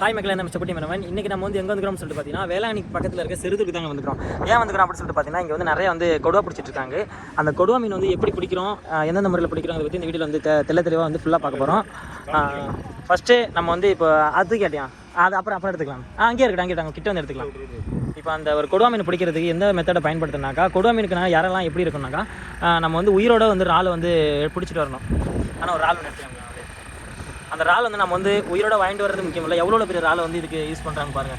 Hi மக்களே. நம்ம செப்பட்டி மேனவன் இன்றைக்கி நம்ம வந்து எங்கே வந்துக்கிறோம்னு சொல்லிட்டு பார்த்தீங்கன்னா வேளாணி பக்கத்தில் இருக்க சிறுதுக்கு தாங்க வந்துக்கிறோம். ஏன் வந்துக்கிறோம் அப்படின்னு சொல்லிட்டு பார்த்தீங்கன்னா இங்கே வந்து நிறைய வந்து கொடுவா பிடிச்சிட்டு இருக்காங்க. அந்த கொடுவா மீன் வந்து எப்படி பிடிக்கிறோம் எந்தெந்த முறையில் பிடிக்கிறோம் அதை பற்றி இந்த வீடியோவில் வந்து தெ- தெள்ள தெளிவாக வந்து ஃபுல்லாக பார்க்க போகிறோம் ஃபஸ்ட்டு நம்ம வந்து இப்போ அது கேட்டியா? அது அப்புறம் அப்புறம் எடுத்துக்கலாம். ஆ அங்கேயே இருக்கட்டும் அங்கே இருக்காங்க. கிட்ட வந்து எடுத்துக்கலாம். இப்போ அந்த ஒரு கொடுவா மீன் பிடிக்கிறதுக்கு எந்த மெத்தடை பயன்படுத்தினாக்கா கொடுவா மீனுக்கு நான் யாரெல்லாம் எப்படி இருக்கும்னாக்கா நம்ம வந்து உயிரோட வந்து இறாலை வந்து பிடிச்சிட்டு வரணும். ஆனால் ஒரு ஆள் எடுத்துக்கலாம் அந்த இறால் வந்து நம்ம வந்து உயிரோட வாங்கிட்டு வர்றது முக்கியம் இல்லை. எவ்வளோ பெரிய இறாலை வந்து இதுக்கு யூஸ் பண்ணுறாங்க பாருங்க.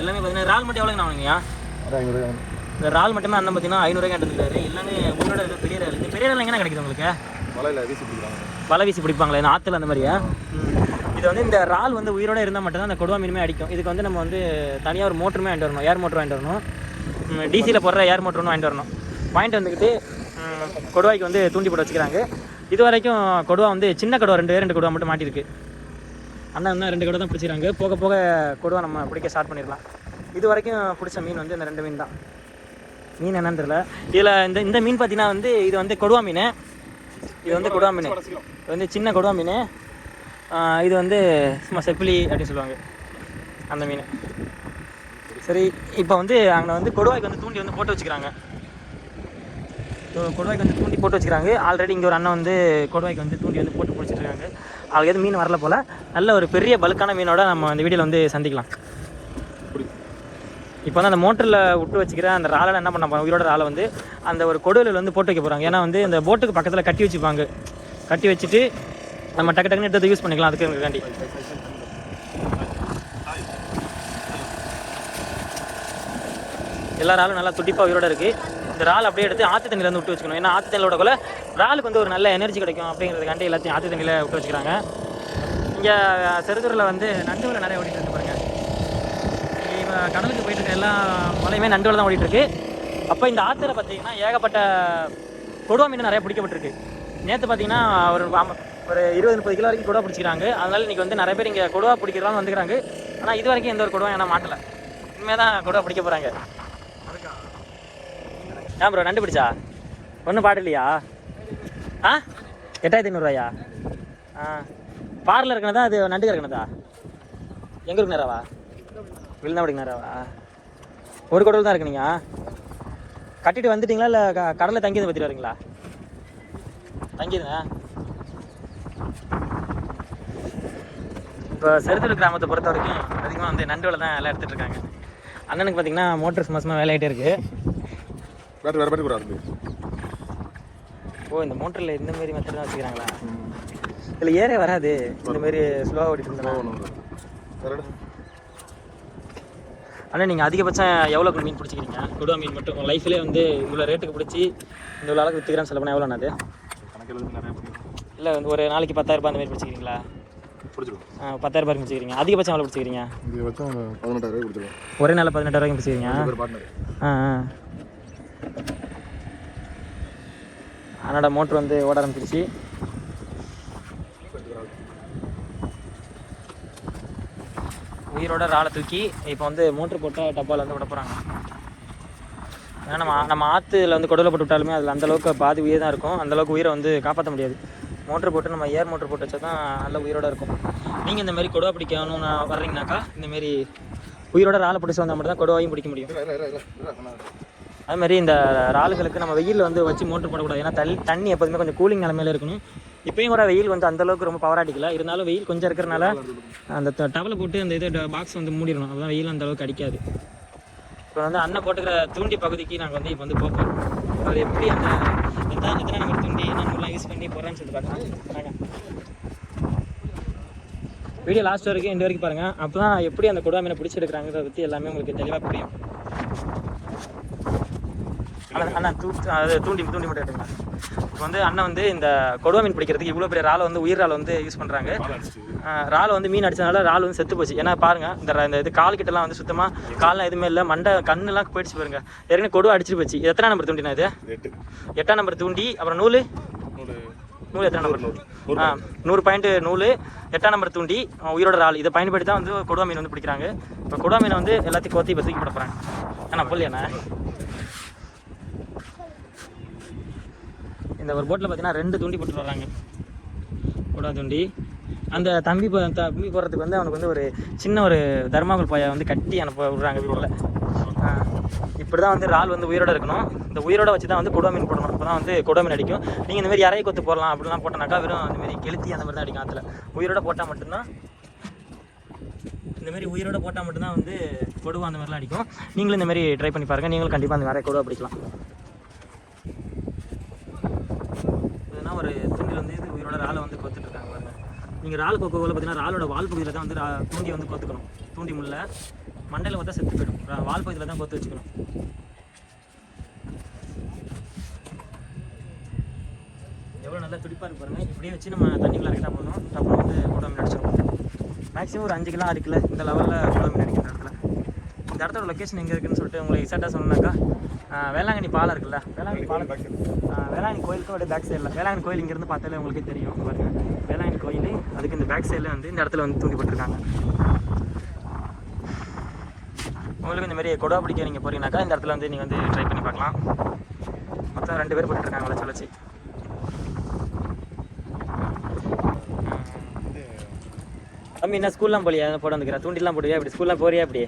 எல்லாமே பார்த்தீங்கன்னா இறால் மட்டும் எவ்வளோ நான் வாங்கியா இந்த இறால் மட்டுமே அண்ணன் பார்த்தீங்கன்னா ஐநூறுரூவா எடுத்துக்கிறாரு எல்லாமே உயிரோட இருக்க பெரிய இந்த பெரிய இறால் எங்கே கிடைக்குது உங்களுக்கு? மலையில் வீசி பிடிக்கிறாங்க வலை வீசி பிடிப்பாங்களே இந்த ஆற்றுல அந்த மாதிரியா. இது வந்து இந்த இறால் வந்து உயிரோட இருந்தால் மட்டும்தான் அந்த கொடுவா மீனுமே அடிக்கும். இதுக்கு வந்து நம்ம வந்து தனியாக ஒரு மோட்டருமே வாங்கிட்டு வரணும். ஏர் மோட்டர் வாங்கிட்டு வரணும். டிசியில் போடுற ஏர் மோட்டர் ஒன்று வாங்கிட்டு வரணும். வாங்கிட்டு வந்துக்கிட்டு கொடுவாய்க்கு வந்து தூண்டி போட்டு வச்சுக்கிறாங்க. இது வரைக்கும் கொடுவா வந்து சின்ன கொடுவா ரெண்டு ரெண்டு கொடுவா மட்டும் மாட்டியிருக்கு. அண்ணா இன்னும் ரெண்டு கொடுவா தான் பிடிச்சிருக்காங்க போக போக கொடுவா நம்ம பிடிக்க ஸ்டார்ட் பண்ணிடலாம். இது வரைக்கும் பிடிச்ச மீன் வந்து இந்த ரெண்டு மீன் தான். மீன் என்னன்னு தெரியல. இதில் இந்த இந்த மீன் பார்த்தீங்கன்னா வந்து இது வந்து கொடுவா மீன். இது வந்து கொடுவா மீன். இது வந்து சின்ன கொடுவா மீன். இது வந்து சும்மா செப்பிலி அப்படின்னு சொல்லுவாங்க. அந்த மீன். சரி இப்போ வந்து அங்கே வந்து கொடுவாய்க்கு வந்து தூண்டி வந்து போட்டு வச்சுக்கிறாங்க. கொடுவாய்க்கு வந்து தூண்டி போட்டு வச்சுக்கிறாங்க. ஆல்ரெடி இங்கே ஒரு அண்ணன் வந்து கொடுவாய்க்கு வந்து தூண்டி வந்து போட்டு பிடிச்சிட்டு இருக்காங்க அவங்களுக்கு எதுவும் மீன் வரல போல். நல்ல ஒரு பெரிய பல்கான மீனோட நம்ம இந்த வீடியோவில் வந்து சந்திக்கலாம். இப்போ வந்து அந்த மோட்டரில் விட்டு வச்சுக்கிற அந்த ராலை என்ன பண்ண போகிறோம் உயிரோட ராலை வந்து அந்த ஒரு கொடுவில் வந்து போட்டு வைக்க போகிறாங்க ஏன்னா வந்து இந்த போட்டுக்கு பக்கத்தில் கட்டி வச்சுப்பாங்க. கட்டி வச்சுட்டு நம்ம டக்கு டக்குன்னு எடுத்து யூஸ் பண்ணிக்கலாம் அதுக்கு வேண்டி எல்லா ராலும் நல்லா துடிப்பாக உயிரோட இருக்குது இந்த ரால் அப்படியே எடுத்து ஆற்று தண்ணியில் வந்து விட்டு வச்சுக்கணும். ஏன்னா ஆற்று தண்ணியோட கூட ராலுக்கு வந்து ஒரு நல்ல எனர்ஜி கிடைக்கும் அப்படிங்கிறதுக்காண்டி எல்லாத்தையும் ஆற்று தண்ணியில் விட்டு வச்சுக்கிறாங்க. இங்கே செருதூரில் வந்து நண்டுவில் நிறைய ஓடிட்டு இருக்கு பாருங்க. இப்போ கடலுக்கு போயிட்டு இருக்க எல்லா மலையுமே நண்டுவில் தான் ஓடிட்டுருக்கு அப்போ இந்த ஆற்றுல பார்த்தீங்கன்னா ஏகப்பட்ட கொடுவா மீன் நிறைய பிடிக்கப்பட்டிருக்கு. நேற்று பார்த்தீங்கன்னா ஒரு ஒரு இருபது முப்பது கிலோ வரைக்கும் கொடுவா பிடிச்சிக்கிறாங்க. அதனால இன்றைக்கி வந்து நிறைய பேர் இங்கே கொடுவா பிடிக்கிறதா வந்துக்கிறாங்க ஆனால் இது வரைக்கும் எந்த ஒரு கொடுவா ஏன்னா மாட்டலை. இனிமேல் தான் கொடுவா பிடிக்க போகிறாங்க ஏன் ப்ரோ நண்டு பிடிச்சா? ஒன்றும் பாடலையா? இல்லையா ஆ? எட்டாயிரத்தி ஐநூறுரூவாயா ஆ. பாரில் இருக்கணதா அது நண்டு இருக்கணதா எங்கே இருக்கு நேராவா? விழுந்தாபடிக்கு நேராவா? ஒரு குடல் தான் இருக்கு நீங்கள் கட்டிட்டு வந்துட்டீங்களா இல்லை க கடலில் தங்கியது பற்றி வரீங்களா? தங்கியதுண்ணா இப்போ செருத்தூர் கிராமத்தை பொறுத்த வரைக்கும் அதிகமாக வந்து நண்டு வலை தான் எல்லாம் எடுத்துகிட்டு இருக்காங்க. அண்ணனுக்கு பார்த்தீங்கன்னா மோட்டர் மாசமாக வேலையாகிட்டே இருக்குது பேட்டரி வேறு பேட்டரி கூட இருக்கு ஓ இந்த மோட்டரில் இந்த மாதிரி மெத்தட் தான் வச்சுக்கிறாங்களா? இதில் ஏறே வராது. இந்த மாதிரி ஸ்லோவாக ஓடிட்டு இருந்தா. அண்ணா நீங்கள் அதிகபட்சம் எவ்வளோக்கு மீன் பிடிச்சிக்கிறீங்க? கொடுவா மீன் மட்டும். லைஃப்லேயே வந்து இவ்வளோ ரேட்டுக்கு பிடிச்சி இந்த இவ்வளோ அளவுக்கு விற்றுக்கிறேன்னு சொல்ல போனால் எவ்வளோ அது? இல்லை வந்து ஒரு நாளைக்கு பத்தாயிரம் ரூபாய் அந்த மாதிரி பிடிச்சிக்கிறீங்களா? பிடிச்சிருக்கோம் பத்தாயிரம் ரூபாய்க்கு பிடிச்சிக்கிறீங்க அதிகபட்சம் எவ்வளோ பிடிச்சிக்கிறீங்க? பதினெட்டாயிரம் ரூபாய் ஒரே நாள் பதினெட்டு ரூபாய்க்கு பிடிச்சிக்கிறீங்க ஆ ஆ. அண்ணோட மோட்ரு வந்து ஓட ஆரம்பிச்சிருச்சு உயிரோட ராளை தூக்கி இப்போ வந்து மோட்ரு போட்டால் டப்பாவில் வந்து விட போகிறாங்க ஏன்னா நம்ம நம்ம ஆற்றுல வந்து கொடலை போட்டு விட்டாலுமே அதில் அந்தளவுக்கு பாதி உயிர் தான் இருக்கும் அந்தளவுக்கு உயிரை வந்து காப்பாற்ற முடியாது மோட்ரு போட்டு நம்ம ஏர் மோட்ரு போட்டு வச்சா தான் நல்ல உயிரோட இருக்கும் நீங்கள் இந்த மாதிரி கொடவை பிடிக்கணும்னு வர்றீங்கனாக்கா இந்தமாரி உயிரோட ராளை பிடிச்சி வந்தால் மட்டும் தான் கொடவாயும் பிடிக்க முடியும் அது மாதிரி இந்த இறால்களுக்கு நம்ம வெயிலில் வந்து வச்சு மோட்டர் போடக்கூடாது. ஏன்னா தண்ணி தண்ணி எப்போதுமே கொஞ்சம் கூலிங் நிலமையில இருக்கணும். இப்பயும் கூட வெயில் வந்து அந்த அளவுக்கு ரொம்ப பவர் அடிக்கல. இருந்தாலும் வெயில் கொஞ்சம் இருக்கிறனால அந்த ட- டவலை போட்டு அந்த இது பாக்ஸ் வந்து மூடிடணும். அதுதான் வெயில் அந்த அளவுக்கு அடிக்காது. இப்போ வந்து அண்ணன் போட்டுக்கிற தூண்டி பகுதிக்கு நாங்கள் வந்து இப்போ வந்து போகிறோம் அது எப்படி அந்த எத்தனை எத்தனை நம்பர் தூண்டி நம்மளாம் யூஸ் பண்ணி போகிறேன்னு சொல்லிட்டு பார்க்கலாம் வீடியோ லாஸ்ட் வரைக்கும் இந்த வரைக்கும் பாருங்கள் அப்போ தான் எப்படி அந்த கொடுவா மீனை பிடிச்சி எடுக்கிறாங்கிறத பற்றி எல்லாமே உங்களுக்கு தெளிவாக புரியும். அண்ணா அண்ணா தூ அது தூண்டி தூண்டி மட்டும் எடுத்துங்க இப்போ வந்து அண்ணன் வந்து இந்த கொடுவா மீன் பிடிக்கிறதுக்கு இவ்வளோ பெரிய ராலை வந்து உயிர் ராலை வந்து யூஸ் பண்ணுறாங்க ரால் வந்து மீன் அடிச்சதுனால ரால் வந்து செத்து போச்சு. ஏன்னா பாருங்க இந்த இது கால் கிட்டலாம் வந்து சுத்தமாக கால்லாம் எதுவுமே இல்லை. மண்டை கண்ணுலாம் போயிடுச்சு பாருங்க. ஏற்கனவே கொடுவா அடிச்சிட்டு போச்சு. எத்தனை நம்பர் தூண்டினா இது? எட்டு. எட்டாம் நம்பர் தூண்டி. அப்புறம் நூல்? நூல். எத்தனை நம்பர்? நூறு. ஆ நூறு பாயிண்ட். நூல். எட்டாம் நம்பர் தூண்டி உயிரோட ரால் இதை பயன்படுத்தி தான் வந்து கொடுவா மீன் வந்து பிடிக்கிறாங்க. இப்போ கொடுவா மீனை வந்து எல்லாத்தையும் கோத்தி இப்போ தூக்கி போட போகிறாங்க அண்ணா புள்ளியாண்ணா இந்த ஒரு போட்டில் பார்த்தீங்கன்னா ரெண்டு தூண்டி போட்டு வர்றாங்க. தூண்டி. அந்த தம்பி போ- தம்பி போகிறதுக்கு வந்து அவனுக்கு வந்து ஒரு சின்ன ஒரு தர்மாகுல் பாயை வந்து கட்டி அனுப்ப விடுறாங்க வீட்டில் இப்படி தான் வந்து இறால் வந்து உயிரோட இருக்கணும். இந்த உயிரோட வச்சு தான் வந்து கொடுவா மீன் போடணும். அப்போ தான் வந்து கொடுவா மீன் அடிக்கும். நீங்கள் இந்த மாதிரி இறைய கொத்து போடலாம் அப்படிலாம் போட்டனாக்கா வெறும் அந்த மாதிரி கெளுத்தி அந்த மாதிரி தான் அடிக்கும் ஆற்றுல உயிரோட போட்டால் மட்டும்தான் இந்த மாதிரி உயிரோட போட்டால் மட்டும்தான் வந்து கொடுவா அந்த மாதிரிலாம் அடிக்கும். நீங்களும் இந்த மாதிரி ட்ரை பண்ணி பாருங்கள் நீங்களும் கண்டிப்பாக அந்த நிறைய கொடுவா பிடிக்கலாம். வந்து இறாலை வந்து கொத்துட்டு இருக்காங்க பாருங்க. நீங்கள் இறால் கொக்கோவில் பார்த்தீங்கன்னா இறாலோட வால் பகுதியில் தான் வந்து தூண்டி வந்து கொத்துக்கணும் தூண்டி முள்ள மண்டையில் பார்த்தா செத்து போயிடும். வால் பகுதியில் தான் கொத்து வச்சுக்கணும். எவ்வளோ நல்லா துடிப்பாக இருக்கு பாருங்க. இப்படியே வச்சு நம்ம தண்ணிக்குள்ள இறக்கிட்டா போதும். டப்பு வந்து கூட நடிச்சிடும் மேக்ஸிமம் ஒரு அஞ்சு கிலோ ஆறு கிலோ இந்த லெவலில் கூட நடிக்கிற இடத்துல இந்த இடத்தோட லொக்கேஷன் எங்கே இருக்குன்னு சொல்லிட்டு உங்களுக்கு எக்ஸாக்டாக சொன்னாக்கா வேளாங்கண்ணி பாலம் இருக்குல்ல? வேளாங்கண்ணி பாலம். வேளாங்கண்ணி கோயிலுக்கு அப்படியே பேக் சைடில் வேளாங்கண்ணி கோயில் இங்கேருந்து பார்த்தாலே உங்களுக்கே தெரியும். பாருங்க. வேளாங்கண்ணி கோயில். அதுக்கு இந்த பேக் சைடில் வந்து இந்த இடத்துல வந்து தூண்டி போட்டிருக்காங்க உங்களுக்கு இந்த மாதிரி கொடுவா பிடிக்க நீங்கள் போறீங்கன்னாக்கா இந்த இடத்துல வந்து நீங்கள் வந்து ட்ரை பண்ணி பார்க்கலாம். மொத்தம் ரெண்டு பேர் போட்டுருக்காங்க வளச்சி வளச்சி தம்பி என்ன ஸ்கூல்லாம் போலியா? போட வந்துக்கிறா தூண்டிலாம் போடுவியா? இப்படி ஸ்கூல்லாம் போறியா இப்படி?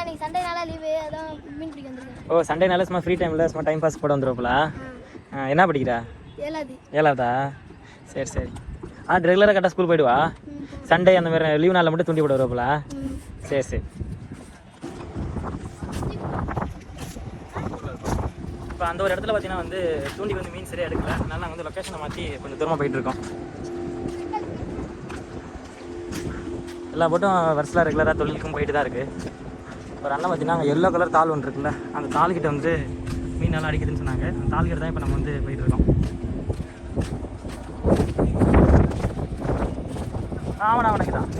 இன்னைக்கு சண்டே நாளாக லீவு அதான் மீன் பிடிக்க வந்திருக்கேன். ஓ சண்டே நாள் சும்மா ஃப்ரீ டைமில் சும்மா டைம் பாஸ் போட வந்துருப்பலா என்ன படிக்கிறா? ஏழாவது. ஏழாவதா? சரி சரி. ஆ ரெகுலராக கரெக்டாக ஸ்கூல் போயிடுவா? சண்டே அந்த மாதிரி லீவ் நாளில் மட்டும் தூண்டி போட ம். சரி சரி. இப்போ அந்த ஒரு இடத்துல பார்த்தீங்கன்னா வந்து தூண்டி வந்து மீன் சரியாக எடுக்கல. அதனால நாங்கள் வந்து லொக்கேஷனை மாற்றி கொஞ்சம் தூரமாக போயிட்டு இருக்கோம். எல்லா போட்டும் வருஷத்தில் ரெகுலராக தொழிலுக்கும் போயிட்டு தான் இருக்குது ஒரு அண்ணன் பார்த்தீங்கன்னா எல்லோ கலர் தாள் ஒன்று இருக்குல்ல அந்த தாள்கிட்ட வந்து மீன் நல்லா அடிக்குதுன்னு சொன்னாங்க. அந்த தாள்கிட்ட தான் இப்போ நம்ம வந்து போயிட்டு இருக்கோம். ஆமாண்ணா தான்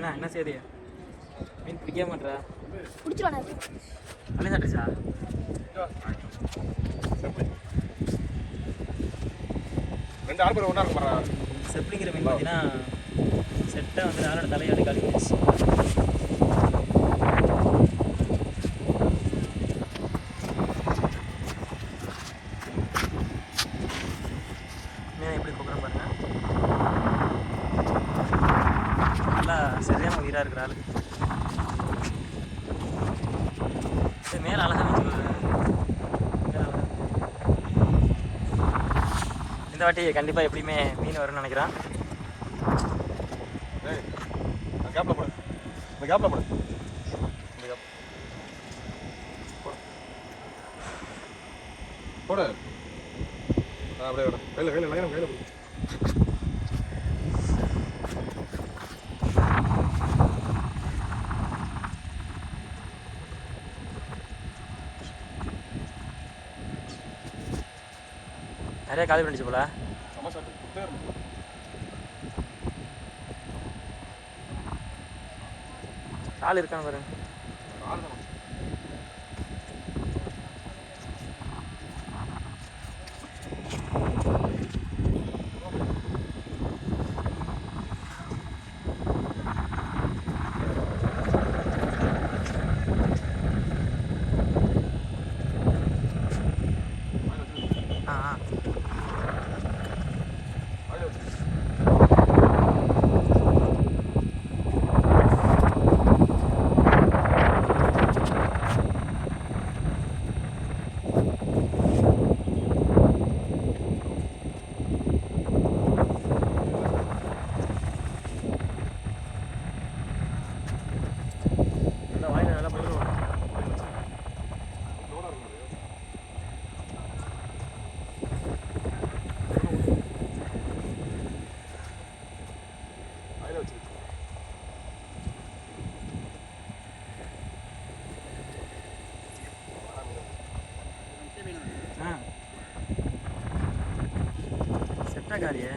என்ன என்ன செய்தி? மீன் பிடிக்க மாட்டா பிடிச்சிருவானே. அலே சாப்பிட்டுச்சா? ரெண்டு ஆறு பேர் ஒன்றா இருக்க மாட்டா செப்ளிங்கிற மீன் பார்த்தீங்கன்னா செட்டை வந்து நாளோட தலையோட கழுவிடுச்சு மீன் எப்படி கூப்பிட்றேன் பாருங்க நல்லா சரியான உயிராக இருக்கிற ஆளு. மேலே அழகாக இந்த வாட்டி கண்டிப்பாக எப்படியுமே மீன் வரும்னு நினைக்கிறேன். கேப்பில் போடு. இந்த கேப்பில் போடு. இந்த கேப் போடு. அப்படியே விட. கையில் கையில் லைனம் கையில் போடு. நிறைய காலி பண்ணிச்சு போல. கால் இருக்கான்னு பாருங்க. காரியே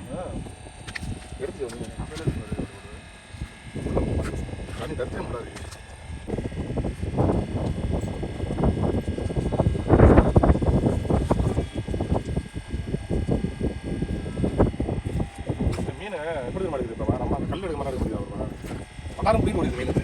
மீன் எப்படி மாட்டேங்குது நம்ம கல் எடுக்க மாட்டேங்குது வட்டாரம் பிடிக்க முடியுது மீன்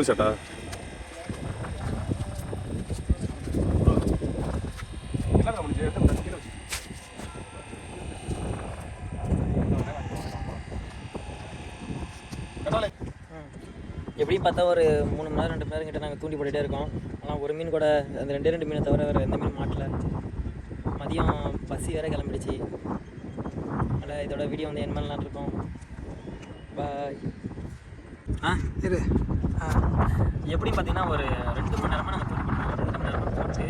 வச்சு கட்டாலே எப்படியும் பார்த்தா ஒரு மூணு மணி நேரம் ரெண்டு மணி நேரம் கிட்ட நாங்கள் தூண்டி போட்டுகிட்டே இருக்கோம். ஆனால் ஒரு மீன் கூட அந்த ரெண்டே ரெண்டு மீனை தவிர வேறு எந்த மீன் மாட்டல. மதியம் பசி வேற கிளம்பிடுச்சு. அதனால் இதோட வீடியோ வந்து என் மேலே இருக்கோம் பாய் ஆ இரு. எப்படி பார்த்தீங்கன்னா ஒரு ரெண்டு மணி நேரமாக நாங்கள் தூண்டி போட்டோம் ரெண்டு மணி நேரமாக போட்டு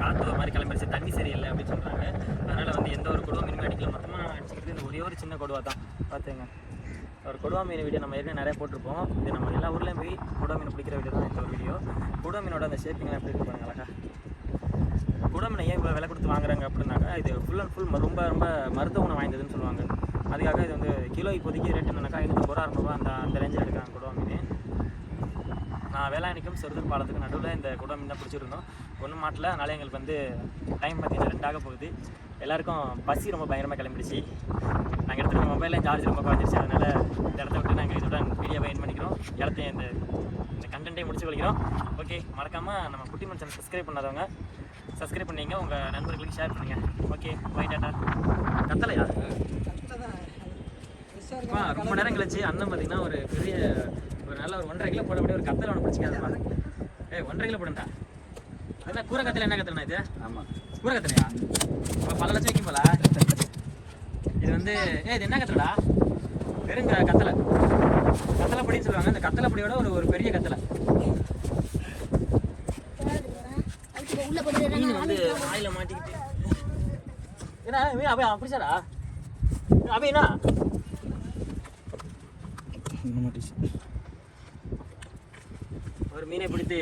காற்று ஒரு மாதிரி கிளம்பிடுச்சு. தண்ணி சரியில்லை அப்படின்னு சொல்கிறாங்க அதனால் வந்து எந்த ஒரு கொடுவா மீன் அடிக்கல. மொத்தமாக அடிச்சுக்கிறது இந்த ஒரே ஒரு சின்ன கொடுவா தான். பார்த்துங்க ஒரு கொடுவா மீன் வீடியோ நம்ம ஏற்கனவே நிறைய போட்டிருப்போம். இது நம்ம எல்லா ஊர்லேயும் போய் கொடுவா மீன் பிடிக்கிற வீடியோ தான் இந்த ஒரு வீடியோ. கொடுவா மீனோட அந்த ஷேப்பிங்லாம் எப்படி இருக்கு பாருங்க அழகா. கொடுவா மீனை ஏன் இவ்வளோ விலை கொடுத்து வாங்குறாங்க அப்படின்னாக்கா இது ஃபுல் அண்ட் ஃபுல் ரொம்ப ரொம்ப மருத்துவ உணவு வாய்ந்ததுன்னு சொல்லுவாங்க. அதுக்காக இது வந்து கிலோ இப்போதைக்கு ரேட் என்னன்னாக்கா ஐநூற்றம்பது ரூபா அறுநூறுவா அந்த அந்த ரேஞ்சில் எடுக்கிறாங்க. நான் வேளாண்மைக்கும் செருதல் பாலத்துக்கும் நடுவில் இந்த குடம் தான் பிடிச்சிருந்தோம். ஒன்றும் மாட்டல. அதனால எங்களுக்கு வந்து டைம் பார்த்தீங்கன்னா ரெண்டாக போகுது. எல்லாருக்கும் பசி ரொம்ப பயங்கரமாக கிளம்பிடுச்சு. நாங்கள் எடுத்துகிட்டு மொபைலில் சார்ஜ் ரொம்ப குறைஞ்சிருச்சு. அதனால் இந்த இடத்த விட்டு நாங்கள் இதோட வீடியோவை என் பண்ணிக்கிறோம். இடத்த இந்த இந்த கண்டென்ட்டை முடிச்சு கொள்கிறோம். ஓகே மறக்காமல் நம்ம குட்டி மனுஷன் சப்ஸ்கிரைப் பண்ணாதவங்க சப்ஸ்கிரைப் பண்ணீங்க. உங்கள் நண்பர்களுக்கு ஷேர் பண்ணுங்கள் ஓகே பை டாட்டா கத்தலையா? ரொம்ப நேரம் கழிச்சு அண்ணன் பார்த்தீங்கன்னா ஒரு பெரிய நல்ல ஒரு ஒன்றரை கிலோ போடக்கூடிய ஒரு கத்தலை ஒன்று பிடிச்சிக்காதுப்பா ஏய் ஒன்றரை கிலோ போடுண்டா. என்ன கூரை கத்தலை என்ன கத்தலைண்ணா இது? ஆமாம் கூரை கத்தலையா? இப்போ பல லட்சம் வைக்கும் போல. இது வந்து ஏ இது என்ன கத்தலடா? வெறும் க- கத்தலை. கத்தலை பொடின்னு சொல்லுவாங்க. இந்த கத்தலை பொடியோட ஒரு ஒரு பெரிய கத்தலை. மீன் வந்து வாயில மாட்டிக்கிட்டு. ஏன்னா மீன் அப்படியே அப்படிச்சாடா அப்படியே என்ன? ஒரு மீனை பிடித்து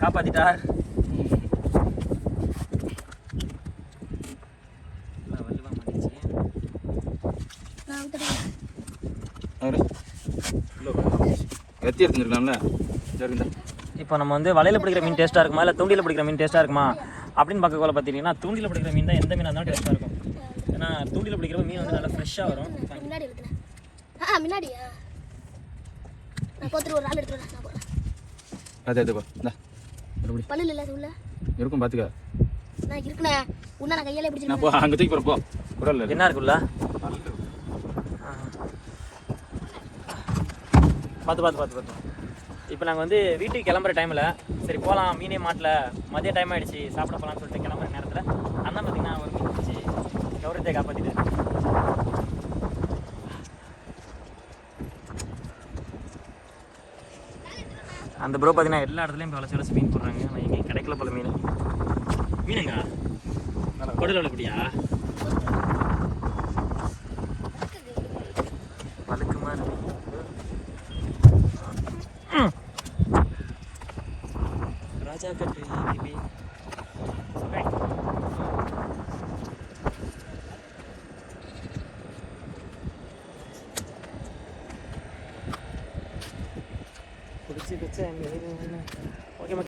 காப்பாத்திட்டார். கத்தி எடுத்துருக்கலாம்ல? இப்போ நம்ம வந்து வலையில பிடிக்கிற மீன் டேஸ்ட்டாக இருக்குமா? இல்லை தூண்டில பிடிக்கிற மீன் டேஸ்ட்டாக இருக்குமா? அப்படின்னு பார்க்க போல பார்த்தீங்கன்னா தூண்டில பிடிக்கிற மீன் தான் எந்த மீனாக இருந்தாலும் டேஸ்ட்டாக இருக்கும். ஏன்னா தூண்டில பிடிக்கிற மீன் வந்து நல்லா ஃப்ரெஷ்ஷாக வரும். நான் முன்னாடி நான் நான் போறேன் அது எடுத்துக்கோ இந்தா. மறுபடி. பல்லு இல்லை அது உள்ள. இருக்கும் பார்த்துக்க நான் இருக்குண்ணே. உன்ன நான் கையாலே நான் பிடிச்சிருக்கேன் போ அங்கே தூக்கி போகிற போ. குரல் என்ன இருக்குல்ல? பார்த்து பார்த்து பார்த்து பார்த்து இப்போ நாங்கள் வந்து வீட்டுக்கு கிளம்புற டைமில் சரி போகலாம் மீனே மாட்டல. மதிய டைம் ஆயிடுச்சு சாப்பிட போகலான்னு சொல்லிட்டு கிளம்புற நேரத்தில் அண்ணன் பார்த்தீங்கன்னா ஒரு மீன் பிடிச்சி கௌரவத்தை காப்பாற்றிட்டு அந்த ப்ரோ பார்த்தீங்கன்னா எல்லா இடத்துலையும் வளச்சு வளச்சு மீன் போடுறாங்க. ஆனால் எங்கேயும் கிடைக்கல போல மீன். மீனுங்க? கொடுல எப்படியா